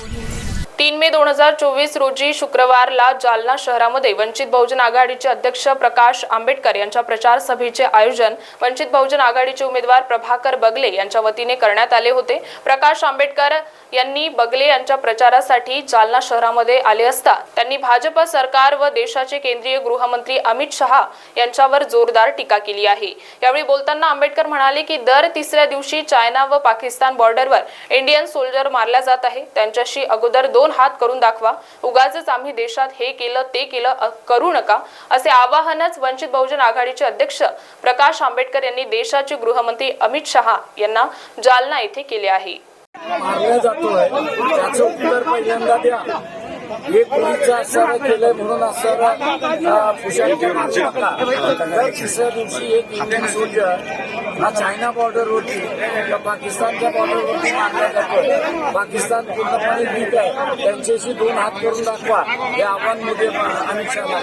Audio. तीन मे दोन हजार चोवीस रोजी शुक्रवारला जालना शहरामध्ये वंचित बहुजन आघाडीचे अध्यक्ष प्रकाश आंबेडकर यांच्या प्रचार सभेचे आयोजन वंचित बहुजन आघाडीचे उमेदवार प्रभाकर बगले यांच्या वतीने करण्यात आले होते. प्रकाश आंबेडकर यांनी बगले यांच्या प्रचारासाठी जालना शहरामध्ये आले असता त्यांनी भाजप सरकार व देशाचे केंद्रीय गृहमंत्री अमित शहा यांच्यावर जोरदार टीका केली आहे. यावेळी बोलताना आंबेडकर म्हणाले की दर तिसऱ्या दिवशी चायना व पाकिस्तान बॉर्डरवर इंडियन सोल्जर मारल्या जात आहे. त्यांच्याशी अगोदर दोन हात करून दाखवा. उगाच आम्ही देशात हे केलं ते केलं करू नका असे आवाहनच वंचित बहुजन आघाडीचे अध्यक्ष प्रकाश आंबेडकर यांनी देशाचे गृहमंत्री अमित शहा यांना जालना येथे केले आहे. हे कोणीचं असावं केलंय म्हणून असावं पुषाण दर तिसऱ्या दिवशी एक इंडियन सोल्जर हा चायना बॉर्डरवरती किंवा पाकिस्तानच्या बॉर्डरवरती मारला जातो. पाकिस्तान पूर्णपणे ठीक आहे. त्यांच्याशी दोन हात करून दाखवा. हे आव्हानमध्ये अमित शहा.